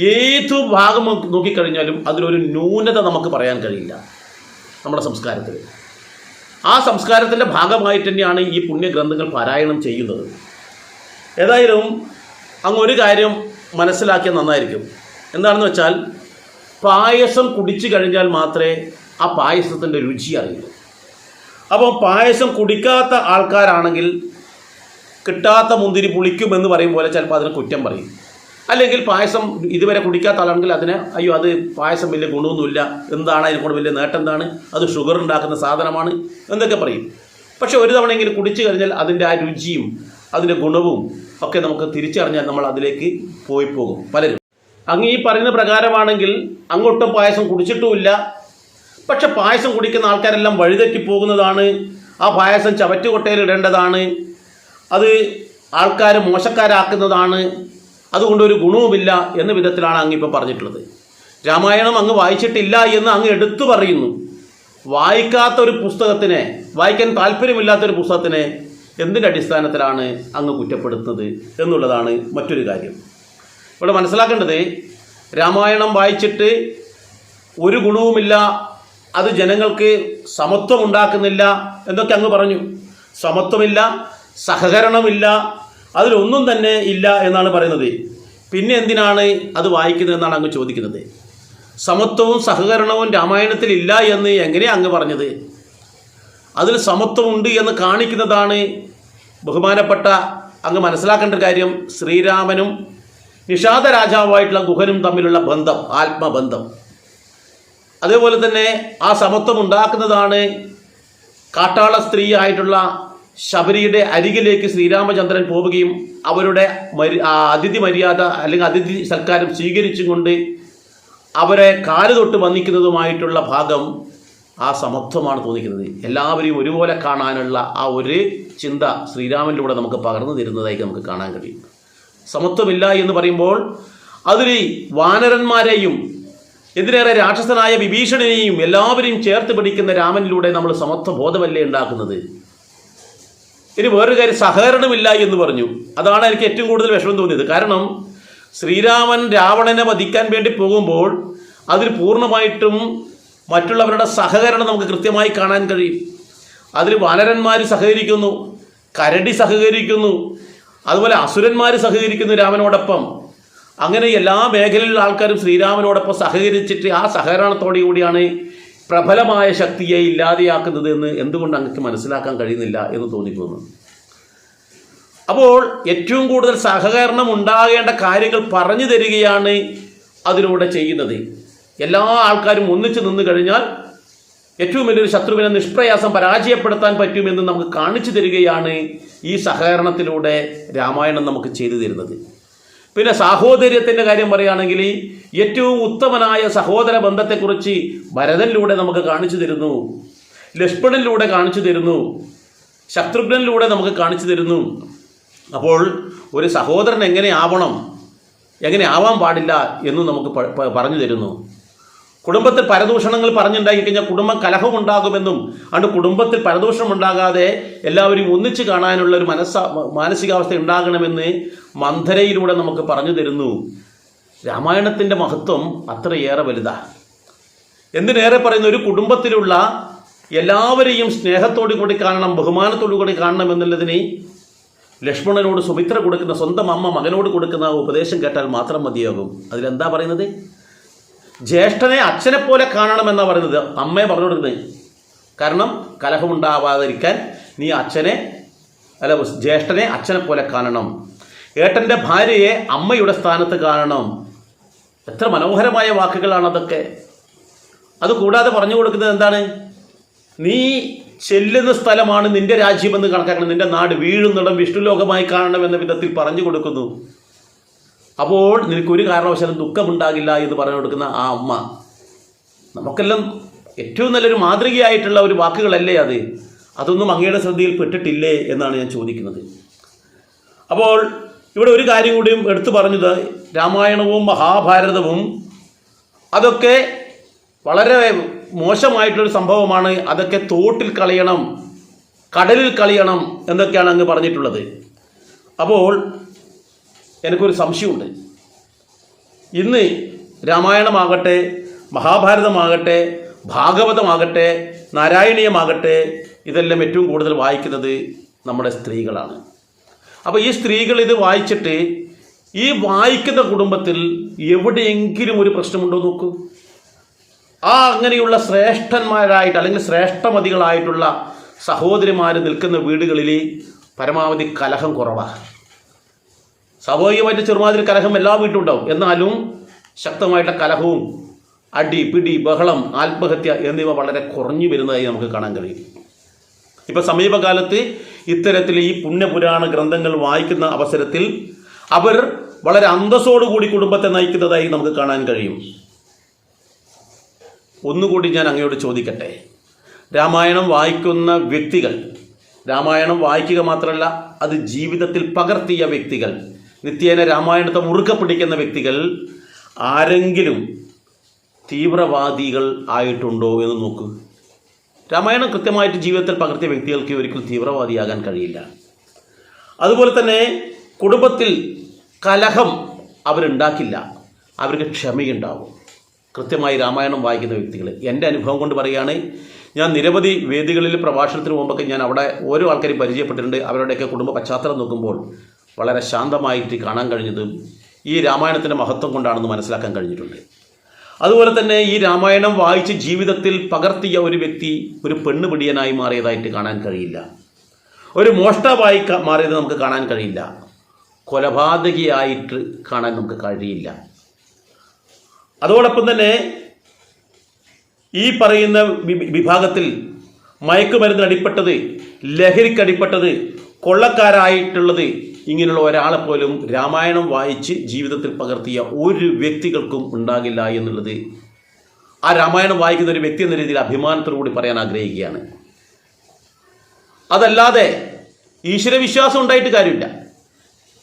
ഏത് ഭാഗം നോക്കിക്കഴിഞ്ഞാലും അതിലൊരു ന്യൂനത നമുക്ക് പറയാൻ കഴിയില്ല നമ്മുടെ സംസ്കാരത്തിൽ. ആ സംസ്കാരത്തിന്റെ ഭാഗമായിട്ട് തന്നെയാണ് ഈ പുണ്യഗ്രന്ഥങ്ങൾ പാരായണം ചെയ്യുന്നത്. ഏതായാലും അങ്ങ് ഒരു കാര്യം മനസ്സിലാക്കിയാൽ നന്നായിരിക്കും. എന്താണെന്ന് വെച്ചാൽ പായസം കുടിച്ചു കഴിഞ്ഞാൽ മാത്രമേ ആ പായസത്തിന്റെ രുചി അറിയൂ. അപ്പോൾ പായസം കുടിക്കാത്ത ആൾക്കാരാണെങ്കിൽ കിട്ടാത്ത മുന്തിരി പുളിക്കുമെന്ന് പറയും പോലെ ചിലപ്പോൾ അതിന് കുറ്റം പറയും. അല്ലെങ്കിൽ പായസം ഇതുവരെ കുടിക്കാത്ത ആളാണെങ്കിൽ അതിന് അയ്യോ അത് പായസം വലിയ ഗുണമൊന്നുമില്ല. എന്താണ് അതിനെക്കൊണ്ട് വലിയ നേട്ടം എന്താണ്? അത് ഷുഗർ ഉണ്ടാക്കുന്ന സാധനമാണ് എന്നൊക്കെ പറയും. പക്ഷെ ഒരു തവണ തവണയെങ്കിലും കുടിച്ചു കഴിഞ്ഞാൽ അതിന്റെ ആ രുചിയും അതിന്റെ ഗുണവും ഒക്കെ നമുക്ക് തിരിച്ചറിഞ്ഞാൽ നമ്മൾ അതിലേക്ക് പോയി പോകും. പലരും. അങ്ങ് ഈ പറയുന്ന പ്രകാരമാണെങ്കിൽ അങ്ങോട്ടും പായസം കുടിച്ചിട്ടുമില്ല. പക്ഷെ പായസം കുടിക്കുന്ന ആൾക്കാരെല്ലാം വഴിതെറ്റി പോകുന്നതാണ്. ആ പായസം ചവറ്റുകൊട്ടയിൽ ഇടേണ്ടതാണ്. അത് ആൾക്കാരെ മോശക്കാരാക്കുന്നതാണ്. അതുകൊണ്ട് ഒരു ഗുണവുമില്ല എന്ന വിധത്തിലാണ് അങ്ങ് ഇപ്പോൾ പറഞ്ഞിട്ടുള്ളത്. രാമായണം അങ്ങ് വായിച്ചിട്ടില്ല എന്ന് അങ്ങ് എടുത്തു പറയുന്നു. വായിക്കാത്ത ഒരു പുസ്തകത്തിനെ വായിക്കാൻ താല്പര്യമില്ലാത്ത ഒരു പുസ്തകത്തിനെ എന്തിന്റെ അടിസ്ഥാനത്തിലാണ് അങ്ങ് കുറ്റപ്പെടുത്തുന്നത് എന്നുള്ളതാണ് മറ്റൊരു കാര്യം. ഇവിടെ മനസ്സിലാക്കേണ്ടത് രാമായണം വായിച്ചിട്ട് ഒരു ഗുണവുമില്ല അത് ജനങ്ങൾക്ക് സമത്വം ഉണ്ടാക്കുന്നില്ല എന്നൊക്കെ അങ്ങ് പറഞ്ഞു. സമത്വമില്ല സഹകരണമില്ല അതിലൊന്നും തന്നെ ഇല്ല എന്നാണ് പറയുന്നത്. പിന്നെ എന്തിനാണ് അത് വായിക്കുന്നത് എന്നാണ് അങ്ങ് ചോദിക്കുന്നത്. സമത്വവും സഹകരണവും രാമായണത്തിൽ ഇല്ല എന്ന് എങ്ങനെയാണ് അങ്ങ് പറഞ്ഞത്? അതിൽ സമത്വമുണ്ട് എന്ന് കാണിക്കുന്നതാണ് ബഹുമാനപ്പെട്ട അങ്ങ് മനസ്സിലാക്കേണ്ട കാര്യം. ശ്രീരാമനും നിഷാദ രാജാവുമായിട്ടുള്ള ഗുഹനും തമ്മിലുള്ള ബന്ധം ആത്മബന്ധം. അതേപോലെ തന്നെ ആ സമത്വം ഉണ്ടാക്കുന്നതാണ് കാട്ടാള സ്ത്രീ ആയിട്ടുള്ള ശബരിയുടെ അരികിലേക്ക് ശ്രീരാമചന്ദ്രൻ പോവുകയും അവരുടെ മരി അതിഥി മര്യാദ അല്ലെങ്കിൽ അതിഥി സൽക്കാരം സ്വീകരിച്ചും കൊണ്ട് അവരെ കാൽ തൊട്ട് വന്നിക്കുന്നതുമായിട്ടുള്ള ഭാഗം ആ സമത്വമാണ് തോന്നിക്കുന്നത്. എല്ലാവരെയും ഒരുപോലെ കാണാനുള്ള ആ ഒരു ചിന്ത ശ്രീരാമനിലൂടെ നമുക്ക് പകർന്നു തരുന്നതായി നമുക്ക് കാണാൻ കഴിയും. സമത്വമില്ല എന്ന് പറയുമ്പോൾ അതിൽ വാനരന്മാരെയും എന്തിനേറെ രാക്ഷസനായ വിഭീഷണനെയും എല്ലാവരെയും ചേർത്ത് പിടിക്കുന്ന രാമനിലൂടെ നമ്മൾ സമത്വ ബോധമല്ലേ ഉണ്ടാക്കുന്നത്? ഇനി വേറൊരു കാര്യം സഹകരണമില്ല എന്ന് പറഞ്ഞു. അതാണ് എനിക്ക് ഏറ്റവും കൂടുതൽ വിഷമം തോന്നിയത്. കാരണം ശ്രീരാമൻ രാവണനെ വധിക്കാൻ വേണ്ടി പോകുമ്പോൾ അതിൽ പൂർണമായിട്ടും മറ്റുള്ളവരുടെ സഹകരണം നമുക്ക് കൃത്യമായി കാണാൻ കഴിയും. അതിൽ വാനരന്മാർ സഹകരിക്കുന്നു കരടി സഹകരിക്കുന്നു അതുപോലെ അസുരന്മാർ സഹകരിക്കുന്നു രാമനോടൊപ്പം. അങ്ങനെ എല്ലാ മേഖലയിലുള്ള ആൾക്കാരും ശ്രീരാമനോടൊപ്പം സഹകരിച്ചിട്ട് ആ സഹകരണത്തോടു കൂടിയാണ് പ്രബലമായ ശക്തിയെ ഇല്ലാതെയാക്കുന്നത് എന്ന് എന്തുകൊണ്ട് അങ്ങക്ക് മനസ്സിലാക്കാൻ കഴിയുന്നില്ല എന്ന് തോന്നിപ്പോകുന്നു. അപ്പോൾ ഏറ്റവും കൂടുതൽ സഹകരണം ഉണ്ടാകേണ്ട കാര്യങ്ങൾ പറഞ്ഞു തരികയാണ് അതിലൂടെ ചെയ്യുന്നത്. എല്ലാ ആൾക്കാരും ഒന്നിച്ചു നിന്ന് കഴിഞ്ഞാൽ ഏറ്റവും വലിയൊരു ശത്രുവിനെ നിഷ്പ്രയാസം പരാജയപ്പെടുത്താൻ പറ്റുമെന്ന് നമുക്ക് കാണിച്ചു തരികയാണ് ഈ സഹകരണത്തിലൂടെ രാമായണം നമുക്ക് ചെയ്തു തരുന്നത്. പിന്നെ സാഹോദര്യത്തിന്റെ കാര്യം പറയുകയാണെങ്കിൽ ഏറ്റവും ഉത്തമനായ സഹോദര ബന്ധത്തെക്കുറിച്ച് ഭരതനിലൂടെ നമുക്ക് കാണിച്ചു തരുന്നു. ലക്ഷ്മണനിലൂടെ കാണിച്ചു തരുന്നു. ശത്രുഘ്നനിലൂടെ നമുക്ക് കാണിച്ചു തരുന്നു. അപ്പോൾ ഒരു സഹോദരൻ എങ്ങനെ ആവണം എങ്ങനെ ആവാൻ പാടില്ല എന്ന് നമുക്ക് പറഞ്ഞു തരുന്നു. കുടുംബത്തിൽ പരദൂഷണങ്ങൾ പറഞ്ഞുണ്ടാക്കി കഴിഞ്ഞാൽ കുടുംബം കലഹമുണ്ടാകുമെന്നും അതുകൊണ്ട് കുടുംബത്തിൽ പരദൂഷണം ഉണ്ടാകാതെ എല്ലാവരും ഒന്നിച്ച് കാണാനുള്ള ഒരു മനസ്സ മാനസികാവസ്ഥ ഉണ്ടാകണമെന്ന് മന്ധരയിലൂടെ നമുക്ക് പറഞ്ഞു തരുന്നു. രാമായണത്തിന്റെ മഹത്വം അത്രയേറെ വലുതാ. എന്തിനേറെ പറയുന്ന? ഒരു കുടുംബത്തിലുള്ള എല്ലാവരെയും സ്നേഹത്തോടു കൂടി കാണണം ബഹുമാനത്തോടു കൂടി കാണണം എന്നുള്ളതിന് ലക്ഷ്മണനോട് സുമിത്ര കൊടുക്കുന്ന സ്വന്തം അമ്മ മകനോട് കൊടുക്കുന്ന ഉപദേശം കേട്ടാൽ മാത്രം മതിയാകും. അതിലെന്താ പറയുന്നത്? ജ്യേഷ്ഠനെ അച്ഛനെ പോലെ കാണണമെന്നാണ് പറയുന്നത്. അമ്മയെ പറഞ്ഞു കൊടുക്കുന്നത് കാരണം കലഹമുണ്ടാവാതിരിക്കാൻ നീ അച്ഛനെ അല്ല ജ്യേഷ്ഠനെ അച്ഛനെ പോലെ കാണണം. ഏട്ടന്റെ ഭാര്യയെ അമ്മയുടെ സ്ഥാനത്ത് കാണണം. എത്ര മനോഹരമായ വാക്കുകളാണ് അതൊക്കെ. അത് കൂടാതെ പറഞ്ഞു കൊടുക്കുന്നത് എന്താണ്? നീ ചെല്ലുന്ന സ്ഥലമാണ് നിന്റെ രാജ്യമെന്ന് കണക്കാക്കണം. നിന്റെ നാട് വീഴുന്നിടം വിഷ്ണുലോകമായി കാണണം എന്ന വിധത്തിൽ പറഞ്ഞു കൊടുക്കുന്നു. അപ്പോൾ നിനക്കൊരു കാരണവശാലും ദുഃഖമുണ്ടാകില്ല എന്ന് പറഞ്ഞു കൊടുക്കുന്ന ആ അമ്മ. നമുക്കെല്ലാം ഏറ്റവും നല്ലൊരു മാതൃകയായിട്ടുള്ള ഒരു വാക്കുകളല്ലേ അത്? അതൊന്നും അങ്ങയുടെ ശ്രദ്ധയിൽ പെട്ടിട്ടില്ലേ എന്നാണ് ഞാൻ ചോദിക്കുന്നത്. അപ്പോൾ ഇവിടെ ഒരു കാര്യം കൂടിയും എടുത്തു പറഞ്ഞത് രാമായണവും മഹാഭാരതവും അതൊക്കെ വളരെ മോശമായിട്ടുള്ളൊരു സംഭവമാണ്. അതൊക്കെ തോട്ടിൽ കളയണം കടലിൽ കളയണം എന്നൊക്കെയാണ് അങ്ങ് പറഞ്ഞിട്ടുള്ളത്. അപ്പോൾ എനിക്കൊരു സംശയമുണ്ട്. ഇന്ന് രാമായണമാകട്ടെ മഹാഭാരതമാകട്ടെ ഭാഗവതമാകട്ടെ നാരായണീയമാകട്ടെ ഇതെല്ലാം ഏറ്റവും കൂടുതൽ വായിക്കുന്നത് നമ്മുടെ സ്ത്രീകളാണ്. അപ്പോൾ ഈ സ്ത്രീകൾ ഇത് വായിച്ചിട്ട് ഈ വായിക്കുന്ന കുടുംബത്തിൽ എവിടെയെങ്കിലും ഒരു പ്രശ്നമുണ്ടോ നോക്കൂ. ആ അങ്ങനെയുള്ള ശ്രേഷ്ഠന്മാരായിട്ട് അല്ലെങ്കിൽ ശ്രേഷ്ഠമതികളായിട്ടുള്ള സഹോദരിമാർ നിൽക്കുന്ന വീടുകളിൽ പരമാവധി കലഹം കുറവാണ് സ്വാഭാവികമായിട്ട് ചെറുമാതിരി കലഹം എല്ലാ വീട്ടിലും ഉണ്ടാവും. എന്നാലും ശക്തമായിട്ടുള്ള കലഹവും അടി പിടി ബഹളം ആത്മഹത്യ എന്നിവ വളരെ കുറഞ്ഞു വരുന്നതായി നമുക്ക് കാണാൻ കഴിയും. ഇപ്പൊ സമീപകാലത്ത് ഇത്തരത്തിൽ ഈ പുണ്യപുരാണ ഗ്രന്ഥങ്ങൾ വായിക്കുന്ന അവസരത്തിൽ അവർ വളരെ അന്തസ്സോടുകൂടി കുടുംബത്തെ നയിക്കുന്നതായി നമുക്ക് കാണാൻ കഴിയും. ഒന്നുകൂടി ഞാൻ അങ്ങയോട് ചോദിക്കട്ടെ. രാമായണം വായിക്കുന്ന വ്യക്തികൾ രാമായണം വായിക്കുക മാത്രമല്ല അത് ജീവിതത്തിൽ പകർത്തിയ വ്യക്തികൾ നിത്യേന രാമായണത്തെ മുറുകെ പിടിക്കുന്ന വ്യക്തികൾ ആരെങ്കിലും തീവ്രവാദികൾ ആയിട്ടുണ്ടോ എന്ന് നോക്കൂ. രാമായണം കൃത്യമായിട്ട് ജീവിതത്തിൽ പകർത്തിയ വ്യക്തികൾക്ക് ഒരിക്കലും തീവ്രവാദിയാകാൻ കഴിയില്ല. അതുപോലെ തന്നെ കുടുംബത്തിൽ കലഹം അവരുണ്ടാക്കില്ല. അവർക്ക് ക്ഷമയുണ്ടാവും. കൃത്യമായി രാമായണം വായിക്കുന്ന വ്യക്തികൾ. എന്റെ അനുഭവം കൊണ്ട് പറയുകയാണ് ഞാൻ നിരവധി വേദികളിൽ പ്രഭാഷണത്തിന് മുമ്പൊക്കെ ഞാൻ അവിടെ ഓരോ ആൾക്കാരെയും പരിചയപ്പെട്ടിട്ടുണ്ട്. അവരുടെയൊക്കെ കുടുംബ പശ്ചാത്തലം നോക്കുമ്പോൾ വളരെ ശാന്തമായിട്ട് കാണാൻ കഴിഞ്ഞതും ഈ രാമായണത്തിന്റെ മഹത്വം കൊണ്ടാണെന്ന് മനസ്സിലാക്കാൻ കഴിഞ്ഞിട്ടുണ്ട്. അതുപോലെ തന്നെ ഈ രാമായണം വായിച്ച് ജീവിതത്തിൽ പകർത്തിയ ഒരു വ്യക്തി ഒരു പെണ്ണുപിടിയനായി മാറിയതായിട്ട് കാണാൻ കഴിയില്ല. ഒരു മോഷ്ടാവായി മാറിയത് നമുക്ക് കാണാൻ കഴിയില്ല. കൊലപാതകിയായിട്ട് കാണാൻ നമുക്ക് കഴിയില്ല. അതോടൊപ്പം തന്നെ ഈ പറയുന്ന വിഭാഗത്തിൽ മയക്കുമരുന്നടിപ്പെട്ടത് ലഹരിക്കടിപ്പെട്ടത് കൊള്ളക്കാരായിട്ടുള്ളത് ഇങ്ങനെയുള്ള ഒരാളെ പോലും രാമായണം വായിച്ച് ജീവിതത്തിൽ പകർത്തിയ ഒരു വ്യക്തികൾക്കും ഉണ്ടാകില്ല എന്നുള്ളത് ആ രാമായണം വായിക്കുന്ന ഒരു വ്യക്തി എന്ന രീതിയിൽ അഭിമാനത്തോടുകൂടി പറയാൻ ആഗ്രഹിക്കുകയാണ്. അതല്ലാതെ ഈശ്വരവിശ്വാസം ഉണ്ടായിട്ട് കാര്യമില്ല.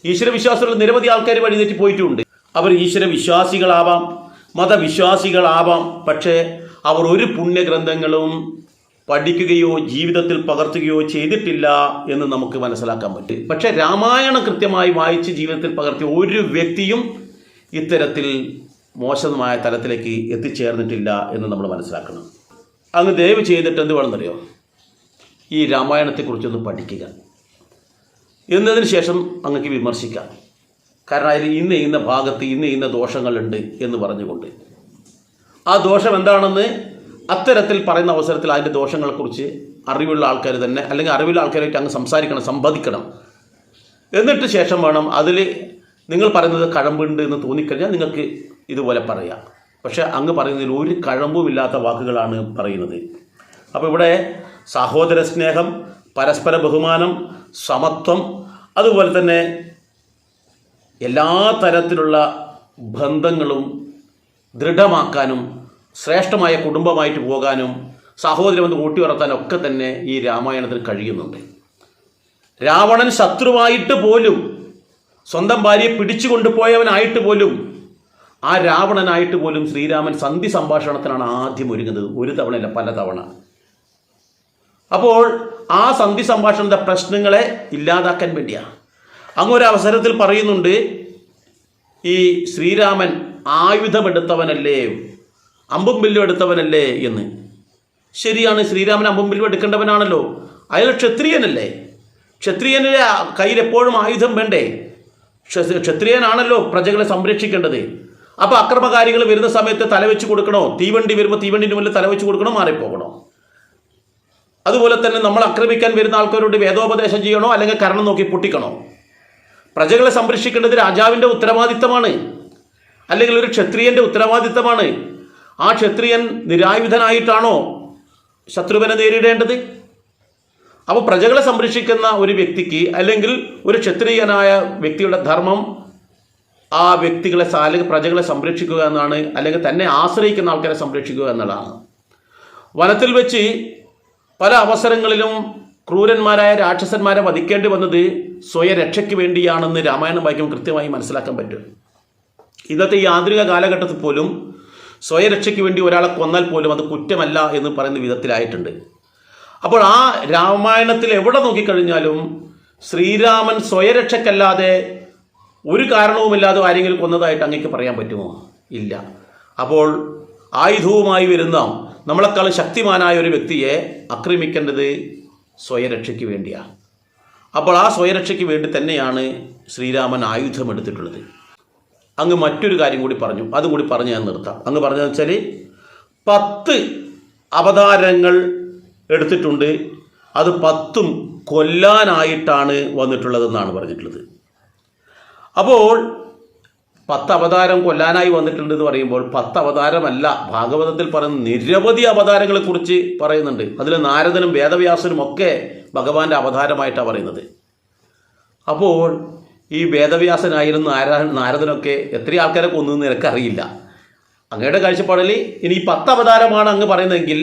ഈശ്വരവിശ്വാസമുള്ള നിരവധി ആൾക്കാർ വഴിതെറ്റി പോയിട്ടുമുണ്ട് അവർ ഈശ്വരവിശ്വാസികളാവാം മതവിശ്വാസികളാവാം പക്ഷേ അവർ ഒരു പുണ്യഗ്രന്ഥങ്ങളും പഠിക്കുകയോ ജീവിതത്തിൽ പകർത്തുകയോ ചെയ്തിട്ടില്ല എന്ന് നമുക്ക് മനസ്സിലാക്കാൻ പറ്റും. പക്ഷേ രാമായണം കൃത്യമായി വായിച്ച് ജീവിതത്തിൽ പകർത്തിയ ഒരു വ്യക്തിയും ഇത്തരത്തിൽ മോശമായ തലത്തിലേക്ക് എത്തിച്ചേർന്നിട്ടില്ല എന്ന് നമ്മൾ മനസ്സിലാക്കണം. അങ്ങ് ദയവ് ചെയ്തിട്ട് എന്ത് വേണമെന്നറിയോ? ഈ രാമായണത്തെക്കുറിച്ചൊന്ന് പഠിക്കുക. എന്നതിന് ശേഷം അങ്ങക്ക് വിമർശിക്കാം. കാരണം അതിൽ ഇന്ന ഇന്ന ഭാഗത്ത് ഇന്ന ഇന്ന ദോഷങ്ങളുണ്ട് എന്ന് പറഞ്ഞുകൊണ്ട്. ആ ദോഷം എന്താണെന്ന് അത്തരത്തിൽ പറയുന്ന അവസരത്തിൽ അതിന്റെ ദോഷങ്ങളെക്കുറിച്ച് അറിവുള്ള ആൾക്കാർ തന്നെ അല്ലെങ്കിൽ അറിവുള്ള ആൾക്കാരായിട്ട് അങ്ങ് സംസാരിക്കണം സംവദിക്കണം. എന്നിട്ട് ശേഷം വേണം അതിൽ നിങ്ങൾ പറയുന്നത് കഴമ്പുണ്ട് എന്ന് തോന്നിക്കഴിഞ്ഞാൽ നിങ്ങൾക്ക് ഇതുപോലെ പറയാം. പക്ഷേ അങ്ങ് പറയുന്നതിൽ ഒരു കഴമ്പുമില്ലാത്ത വാക്കുകളാണ് പറയുന്നത്. അപ്പോൾ ഇവിടെ സഹോദര സ്നേഹം പരസ്പര ബഹുമാനം സമത്വം അതുപോലെ തന്നെ എല്ലാ തരത്തിലുള്ള ബന്ധങ്ങളും ദൃഢമാക്കാനും ശ്രേഷ്ഠമായ കുടുംബമായിട്ട് പോകാനും സഹോദരമെന്ന് ഊട്ടിയുറത്താനും ഒക്കെ തന്നെ ഈ രാമായണത്തിന് കഴിയുന്നുണ്ട്. രാവണൻ ശത്രുവായിട്ട് പോലും സ്വന്തം ഭാര്യയെ പിടിച്ചു കൊണ്ടുപോയവനായിട്ട് പോലും ആ രാവണനായിട്ട് പോലും ശ്രീരാമൻ സന്ധി സംഭാഷണത്തിനാണ് ആദ്യം ഒരുങ്ങുന്നത്. ഒരു തവണയല്ല പല തവണ. അപ്പോൾ ആ സന്ധി സംഭാഷണത്തെ പ്രശ്നങ്ങളെ ഇല്ലാതാക്കാൻ വേണ്ടിയാണ് അങ്ങൊരവസരത്തിൽ പറയുന്നുണ്ട് ഈ ശ്രീരാമൻ ആയുധമെടുത്തവനല്ലേ അമ്പും ബില്ലും എടുത്തവനല്ലേ എന്ന്. ശരിയാണ് ശ്രീരാമൻ അമ്പും ബില്ലും എടുക്കേണ്ടവനാണല്ലോ. അയാൾ ക്ഷത്രിയനല്ലേ? ക്ഷത്രിയന്റെ കയ്യിൽ എപ്പോഴും ആയുധം വേണ്ടേ? ക്ഷ- ക്ഷത്രിയനാണല്ലോ പ്രജകളെ സംരക്ഷിക്കേണ്ടത്. അപ്പോൾ അക്രമകാരികൾ വരുന്ന സമയത്ത് തലവെച്ച് കൊടുക്കണോ? തീവണ്ടി വരുമ്പോൾ തീവണ്ടിന്റെ മുന്നിൽ തലവെച്ച് കൊടുക്കണോ? മാറിപ്പോകണോ? അതുപോലെ തന്നെ നമ്മൾ ആക്രമിക്കാൻ വരുന്ന ആൾക്കാരോട് വേദോപദേശം ചെയ്യണോ? അല്ലെങ്കിൽ കരണം നോക്കി പൊട്ടിക്കണോ? പ്രജകളെ സംരക്ഷിക്കേണ്ടത് രാജാവിന്റെ ഉത്തരവാദിത്തമാണ്. അല്ലെങ്കിൽ ഒരു ക്ഷത്രിയന്റെ ഉത്തരവാദിത്തമാണ്. ആ ക്ഷത്രിയൻ നിരായുധനായിട്ടാണോ ശത്രുവിനെ നേരിടേണ്ടത്? അപ്പോൾ പ്രജകളെ സംരക്ഷിക്കുന്ന ഒരു വ്യക്തിക്ക് അല്ലെങ്കിൽ ഒരു ക്ഷത്രിയനായ വ്യക്തിയുടെ ധർമ്മം ആ വ്യക്തികളെ അല്ലെങ്കിൽ പ്രജകളെ സംരക്ഷിക്കുക എന്നാണ് അല്ലെങ്കിൽ തന്നെ ആശ്രയിക്കുന്ന ആൾക്കാരെ സംരക്ഷിക്കുക എന്നുള്ളതാണ്. വനത്തിൽ വെച്ച് പല അവസരങ്ങളിലും ക്രൂരന്മാരായ രാക്ഷസന്മാരെ വധിക്കേണ്ടി വന്നത് സ്വയരക്ഷയ്ക്ക് വേണ്ടിയാണെന്ന് രാമായണം വായിക്കുമ്പോൾ കൃത്യമായി മനസ്സിലാക്കാൻ പറ്റും. ഇന്നത്തെ ഈ ആധുനിക കാലഘട്ടത്തിൽ പോലും സ്വയരക്ഷയ്ക്ക് വേണ്ടി ഒരാളെ കൊന്നാൽ പോലും അത് കുറ്റമല്ല എന്ന് പറയുന്ന വിധത്തിലായിട്ടുണ്ട്. അപ്പോൾ ആ രാമായണത്തിൽ എവിടെ നോക്കിക്കഴിഞ്ഞാലും ശ്രീരാമൻ സ്വയരക്ഷയ്ക്കല്ലാതെ ഒരു കാരണവുമില്ലാതെ ആരെങ്കിലും കൊന്നതായിട്ട് അങ്ങേക്ക് പറയാൻ പറ്റുമോ? ഇല്ല. അപ്പോൾ ആയുധവുമായി വരുന്ന നമ്മളെക്കാൾ ശക്തിമാനായ ഒരു വ്യക്തിയെ ആക്രമിക്കേണ്ടത് സ്വയരക്ഷയ്ക്ക് വേണ്ടിയാണ് അപ്പോൾ ആ സ്വയരക്ഷയ്ക്ക് വേണ്ടി തന്നെയാണ് ശ്രീരാമൻ ആയുധം എടുത്തിട്ടുള്ളത്. അങ്ങ് മറ്റൊരു കാര്യം കൂടി പറഞ്ഞു. അതും കൂടി പറഞ്ഞ് ഞാൻ നിർത്താം. അങ്ങ് പറഞ്ഞതെന്ന് വെച്ചാൽ പത്ത് അവതാരങ്ങൾ എടുത്തിട്ടുണ്ട്. അത് പത്തും കൊല്ലാനായിട്ടാണ് വന്നിട്ടുള്ളതെന്നാണ് പറഞ്ഞിട്ടുള്ളത്. അപ്പോൾ പത്ത് അവതാരം കൊല്ലാനായി വന്നിട്ടുണ്ട് എന്ന് പറയുമ്പോൾ പത്ത് അവതാരമല്ല ഭാഗവതത്തിൽ പറയുന്ന നിരവധി അവതാരങ്ങളെക്കുറിച്ച് പറയുന്നുണ്ട്. അതിൽ നാരദനും വേദവ്യാസനും ഒക്കെ ഭഗവാന്റെ അവതാരമായിട്ടാണ് പറയുന്നത്. അപ്പോൾ ഈ വേദവ്യാസനായിരുന്ന നാരാ നാരദനൊക്കെ എത്ര ആൾക്കാരെ കൊന്നു എന്ന് എനിക്കറിയില്ല. അങ്ങയുടെ കാഴ്ചപ്പാടിൽ ഇനി പത്ത് അവതാരമാണ് അങ്ങ് പറയുന്നതെങ്കിൽ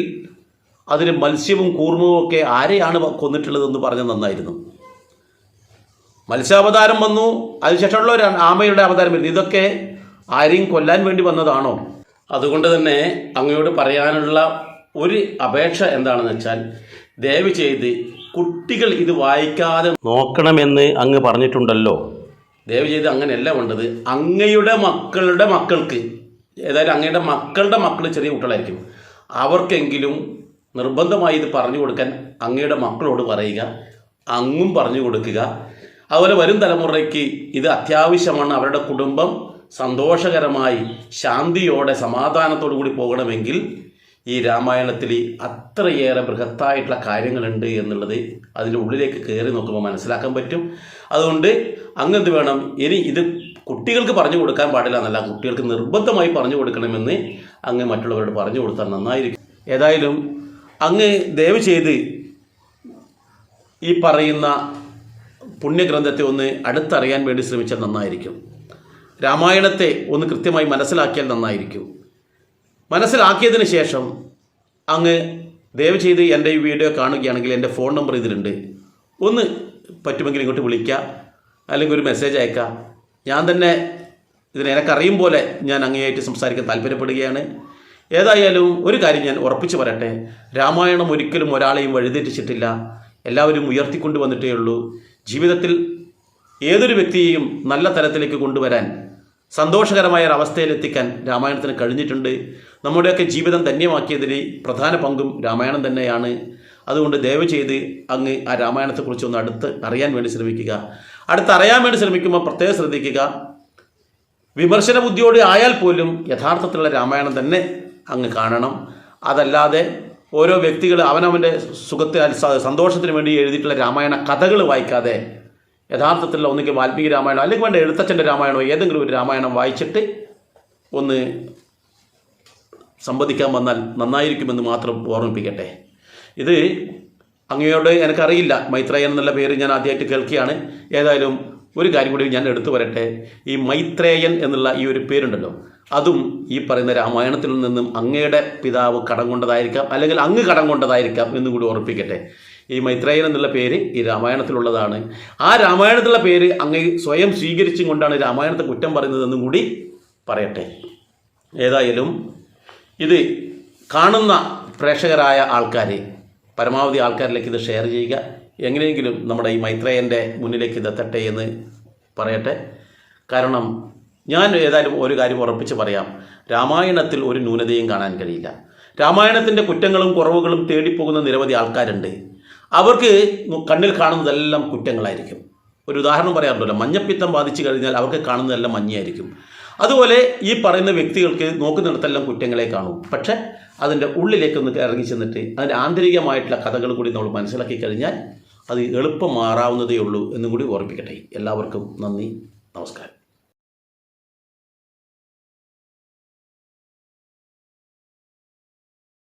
അതിന് മത്സ്യവും കൂർമ്മവും ഒക്കെ ആരെയാണ് കൊന്നിട്ടുള്ളതെന്ന് പറഞ്ഞ നന്നായിരുന്നു. മത്സ്യാവതാരം വന്നു അതിനുശേഷമുള്ള ഒരു ആമയുടെ അവതാരം വരുന്നു. ഇതൊക്കെ ആരെയും കൊല്ലാൻ വേണ്ടി വന്നതാണോ? അതുകൊണ്ട് തന്നെ അങ്ങയോട് പറയാനുള്ള ഒരു അപേക്ഷ എന്താണെന്ന് വെച്ചാൽ ദയവ് ചെയ്ത് കുട്ടികൾ ഇത് വായിക്കാതെ നോക്കണമെന്ന് അങ്ങ് പറഞ്ഞിട്ടുണ്ടല്ലോ. ദയവ് ചെയ്ത് അങ്ങനെയല്ല വേണ്ടത്. അങ്ങയുടെ മക്കളുടെ മക്കൾക്ക് ഏതായാലും അങ്ങയുടെ മക്കളുടെ മക്കൾ ചെറിയ കുട്ടികളായിരിക്കും. അവർക്കെങ്കിലും നിർബന്ധമായി ഇത് പറഞ്ഞു കൊടുക്കാൻ അങ്ങയുടെ മക്കളോട് പറയുക അങ്ങും പറഞ്ഞു കൊടുക്കുക. അതുപോലെ വരും തലമുറയ്ക്ക് ഇത് അത്യാവശ്യമാണ്. അവരുടെ കുടുംബം സന്തോഷകരമായി ശാന്തിയോടെ സമാധാനത്തോടു കൂടി പോകണമെങ്കിൽ ഈ രാമായണത്തിൽ അത്രയേറെ ബൃഹത്തായിട്ടുള്ള കാര്യങ്ങളുണ്ട് എന്നുള്ളത് അതിന്റെ ഉള്ളിലേക്ക് കയറി നോക്കുമ്പോൾ മനസ്സിലാക്കാൻ പറ്റും. അതുകൊണ്ട് അങ്ങെന്ത് വേണം. ഇനി ഇത് കുട്ടികൾക്ക് പറഞ്ഞു കൊടുക്കാൻ പാടില്ല എന്നല്ല കുട്ടികൾക്ക് നിർബന്ധമായി പറഞ്ഞു കൊടുക്കണമെന്ന് അങ്ങ് മറ്റുള്ളവരോട് പറഞ്ഞു കൊടുത്താൽ നന്നായിരിക്കും. ഏതായാലും അങ്ങ് ദയവ് ചെയ്ത് ഈ പറയുന്ന പുണ്യഗ്രന്ഥത്തെ ഒന്ന് അടുത്തറിയാൻ വേണ്ടി ശ്രമിച്ചാൽ നന്നായിരിക്കും. രാമായണത്തെ ഒന്ന് കൃത്യമായി മനസ്സിലാക്കിയാൽ നന്നായിരിക്കും. മനസ്സിലാക്കിയതിന് ശേഷം അങ്ങ് ദയവ് ചെയ്ത് എന്റെ ഈ വീഡിയോ കാണുകയാണെങ്കിൽ എന്റെ ഫോൺ നമ്പർ ഇതിലുണ്ട്. ഒന്ന് പറ്റുമെങ്കിൽ ഇങ്ങോട്ട് വിളിക്കുക അല്ലെങ്കിൽ ഒരു മെസ്സേജ് അയക്കുക ഞാൻ തന്നെ ഇതിനെ എനിക്കറിയും പോലെ ഞാൻ അങ്ങേയായിട്ട് സംസാരിക്കാൻ താല്പര്യപ്പെടുകയാണ്. ഏതായാലും ഒരു കാര്യം ഞാൻ ഉറപ്പിച്ചു പറയട്ടെ. രാമായണം ഒരിക്കലും ഒരാളെയും വഴിതെറ്റിച്ചിട്ടില്ല. എല്ലാവരും ഉയർത്തിക്കൊണ്ടു വന്നിട്ടേ ഉള്ളൂ ജീവിതത്തിൽ ഏതൊരു വ്യക്തിയെയും നല്ല തലത്തിലേക്ക് കൊണ്ടുവരാൻ സന്തോഷകരമായ ഒരു അവസ്ഥയിലെത്തിക്കാൻ രാമായണത്തിന് കഴിഞ്ഞിട്ടുണ്ട്. നമ്മുടെയൊക്കെ ജീവിതം ധന്യമാക്കിയതിൽ പ്രധാന പങ്കും രാമായണം തന്നെയാണ്. അതുകൊണ്ട് ദയവ് ചെയ്ത് അങ്ങ് ആ രാമായണത്തെക്കുറിച്ച് ഒന്ന് അടുത്ത് അറിയാൻ വേണ്ടി ശ്രമിക്കുക. അടുത്ത് അറിയാൻ വേണ്ടി ശ്രമിക്കുമ്പോൾ പ്രത്യേകം ശ്രദ്ധിക്കുക. വിമർശന ബുദ്ധിയോട് ആയാൽ പോലും യഥാർത്ഥത്തിലുള്ള രാമായണം തന്നെ അങ്ങ് കാണണം. അതല്ലാതെ ഓരോ വ്യക്തികൾ അവനവന്റെ സുഖത്തെ സന്തോഷത്തിന് വേണ്ടി എഴുതിയിട്ടുള്ള രാമായണ കഥകൾ വായിക്കാതെ യഥാർത്ഥത്തിലുള്ള ഒന്നുകിൽ വാൽമീകി രാമായണം അല്ലെങ്കിൽ വേണ്ട എഴുത്തച്ഛന്റെ രാമായണോ ഏതെങ്കിലും ഒരു രാമായണം വായിച്ചിട്ട് ഒന്ന് സംവദിക്കാൻ വന്നാൽ നന്നായിരിക്കുമെന്ന് മാത്രം ഓർമ്മിപ്പിക്കട്ടെ. ഇത് അങ്ങയോട് എനിക്കറിയില്ല. മൈത്രേയൻ എന്നുള്ള പേര് ഞാൻ ആദ്യമായിട്ട് കേൾക്കുകയാണ്. ഏതായാലും ഒരു കാര്യം കൂടി ഞാൻ എടുത്തു വരട്ടെ ഈ മൈത്രേയൻ എന്നുള്ള ഈ ഒരു പേരുണ്ടല്ലോ അതും ഈ പറയുന്ന രാമായണത്തിൽ നിന്നും അങ്ങയുടെ പിതാവ് കടം കൊണ്ടതായിരിക്കാം അല്ലെങ്കിൽ അങ്ങ് കടം കൊണ്ടതായിരിക്കാം എന്നും കൂടി ഓർപ്പിക്കട്ടെ ഈ മൈത്രേയൻ എന്നുള്ള പേര് ഈ രാമായണത്തിലുള്ളതാണ്. ആ രാമായണത്തിലുള്ള പേര് അങ്ങ് സ്വയം സ്വീകരിച്ചും കൊണ്ടാണ് രാമായണത്തെ കുറ്റം പറയുന്നതെന്നും കൂടി പറയട്ടെ. ഏതായാലും ഇത് കാണുന്ന പ്രേക്ഷകരായ ആൾക്കാർ പരമാവധി ആൾക്കാരിലേക്ക് ഇത് ഷെയർ ചെയ്യുക. എങ്ങനെയെങ്കിലും നമ്മുടെ ഈ മൈത്രേയന്റെ മുന്നിലേക്ക് ഇതെത്തട്ടെ എന്ന് പറയട്ടെ. കാരണം ഞാൻ ഏതായാലും ഒരു കാര്യം ഉറപ്പിച്ച് പറയാം. രാമായണത്തിൽ ഒരു ന്യൂനതയും കാണാൻ കഴിയില്ല. രാമായണത്തിന്റെ കുറ്റങ്ങളും കുറവുകളും തേടിപ്പോകുന്ന നിരവധി ആൾക്കാരുണ്ട്. അവർക്ക് കണ്ണിൽ കാണുന്നതെല്ലാം കുറ്റങ്ങളായിരിക്കും. ഒരു ഉദാഹരണം പറയാറുണ്ടല്ലോ മഞ്ഞപ്പിത്തം ബാധിച്ചു കഴിഞ്ഞാൽ അവർക്ക് കാണുന്നതെല്ലാം മഞ്ഞയായിരിക്കും. അതുപോലെ ഈ പറയുന്ന വ്യക്തികൾക്ക് നോക്കുന്നിടത്തെല്ലാം കുറ്റങ്ങളെ കാണും. പക്ഷേ അതിന്റെ ഉള്ളിലേക്കൊന്ന് ഇറങ്ങി ചെന്നിട്ട് അതിന്റെ ആന്തരികമായിട്ടുള്ള കഥകൾ കൂടി നമ്മൾ മനസ്സിലാക്കി കഴിഞ്ഞാൽ അത് എളുപ്പം മാറാവുന്നതേ ഉള്ളൂ എന്നും കൂടി ഓർമ്മിക്കട്ടെ എല്ലാവർക്കും നന്ദി നമസ്കാരം.